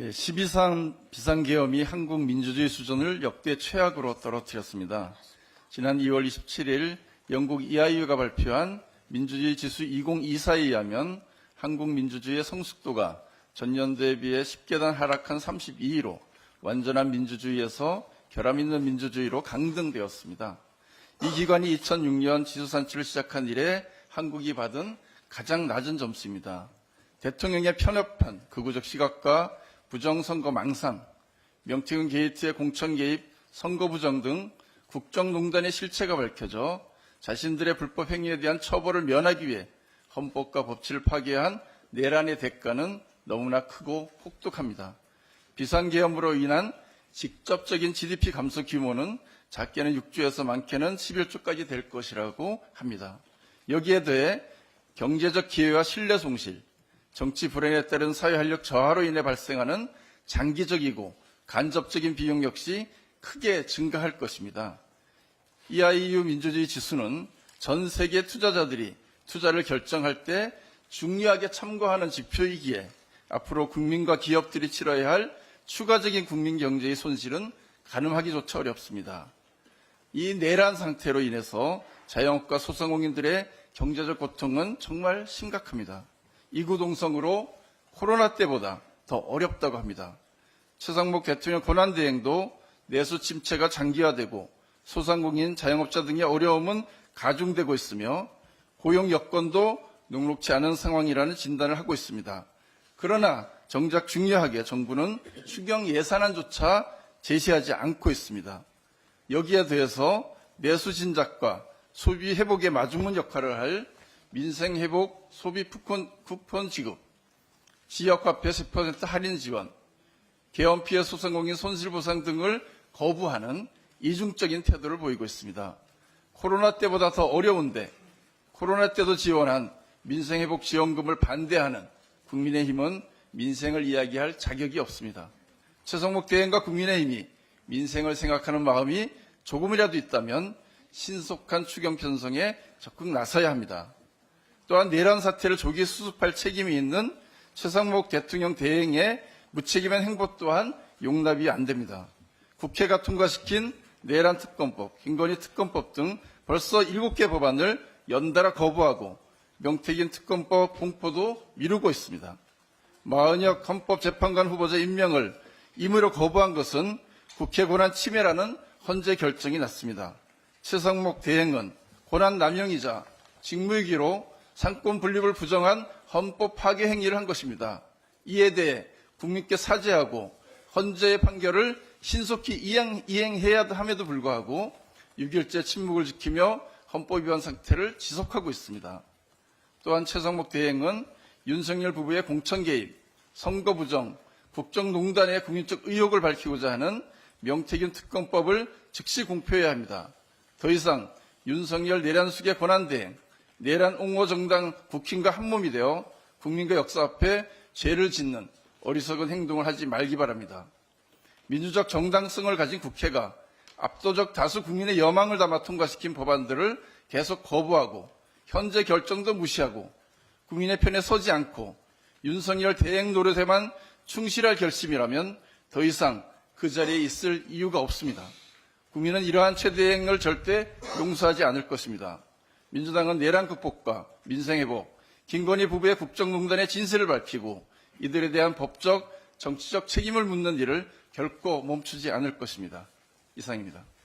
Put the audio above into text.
예, 12상 비상계엄이 한국 민주주의 수준을 역대 최악으로 떨어뜨렸습니다. 지난 2월 27일 영국 EIU가 발표한 민주주의 지수 2024에 의하면 한국 민주주의의 성숙도가 전년도에 비해 10계단 하락한 32위로 완전한 민주주의에서 결함 있는 민주주의로 강등되었습니다. 이 기관이 2006년 지수 산출을 시작한 이래 한국이 받은 가장 낮은 점수입니다. 대통령의 편협한 극우적 시각과 부정선거 망상, 명태균 게이트의 공천 개입, 선거 부정 등 국정농단의 실체가 밝혀져 자신들의 불법 행위에 대한 처벌을 면하기 위해 헌법과 법치를 파괴한 내란의 대가는 너무나 크고 혹독합니다. 비상계엄으로 인한 직접적인 GDP 감소 규모는 작게는 6조에서 많게는 11조까지 될 것이라고 합니다. 여기에 더해 경제적 기회와 신뢰 손실, 정치 불안에 따른 사회 활력 저하로 인해 발생하는 장기적이고 간접적인 비용 역시 크게 증가할 것입니다. EIU 민주주의 지수는 전 세계 투자자들이 투자를 결정할 때 중요하게 참고하는 지표이기에 앞으로 국민과 기업들이 치러야 할 추가적인 국민 경제의 손실은 가늠하기조차 어렵습니다. 이 내란 상태로 인해서 자영업과 소상공인들의 경제적 고통은 정말 심각합니다. 이구동성으로 코로나 때보다 더 어렵다고 합니다. 최상목 대통령 권한대행도 내수 침체가 장기화되고 소상공인, 자영업자 등의 어려움은 가중되고 있으며 고용 여건도 녹록치 않은 상황이라는 진단을 하고 있습니다. 그러나 정작 중요하게 정부는 추경 예산안조차 제시하지 않고 있습니다. 여기에 더해서 내수 진작과 소비 회복의 마중문 역할을 할 민생 회복 소비 쿠폰, 쿠폰 지급, 지역화폐 10% 할인 지원, 계엄 피해 소상공인 손실 보상 등을 거부하는 이중적인 태도를 보이고 있습니다. 코로나 때보다 더 어려운데 코로나 때도 지원한 민생 회복 지원금을 반대하는 국민의힘은 민생을 이야기할 자격이 없습니다. 최성목 대행과 국민의힘이 민생을 생각하는 마음이 조금이라도 있다면 신속한 추경 편성에 적극 나서야 합니다. 또한 내란 사태를 조기 수습할 책임이 있는 최상목 대통령 대행의 무책임한 행보 또한 용납이 안 됩니다. 국회가 통과시킨 내란 특검법, 김건희 특검법 등 벌써 7개 법안을 연달아 거부하고 명태균 특검법 공포도 미루고 있습니다. 마은혁 헌법재판관 후보자 임명을 임의로 거부한 것은 국회 권한 침해라는 헌재 결정이 났습니다. 최상목 대행은 권한 남용이자 직무유기로 상권 분립을 부정한 헌법 파괴 행위를 한 것입니다. 이에 대해 국민께 사죄하고 헌재의 판결을 신속히 이행, 이행해야 함에도 불구하고 6일째 침묵을 지키며 헌법 위반 상태를 지속하고 있습니다. 또한 최상목 대행은 윤석열 부부의 공천 개입, 선거 부정, 국정농단의 국민적 의혹을 밝히고자 하는 명태균 특검법을 즉시 공표해야 합니다. 더 이상 윤석열 내란 수의 권한 대행, 내란 옹호 정당 국힘과 한몸이 되어 국민과 역사 앞에 죄를 짓는 어리석은 행동을 하지 말기 바랍니다. 민주적 정당성을 가진 국회가 압도적 다수 국민의 여망을 담아 통과시킨 법안들을 계속 거부하고 현재 결정도 무시하고 국민의 편에 서지 않고 윤석열 대행 노릇에만 충실할 결심이라면 더 이상 그 자리에 있을 이유가 없습니다. 국민은 이러한 최대행을 절대 용서하지 않을 것입니다. 민주당은 내란 극복과 민생 회복, 김건희 부부의 국정농단의 진실을 밝히고 이들에 대한 법적, 정치적 책임을 묻는 일을 결코 멈추지 않을 것입니다. 이상입니다.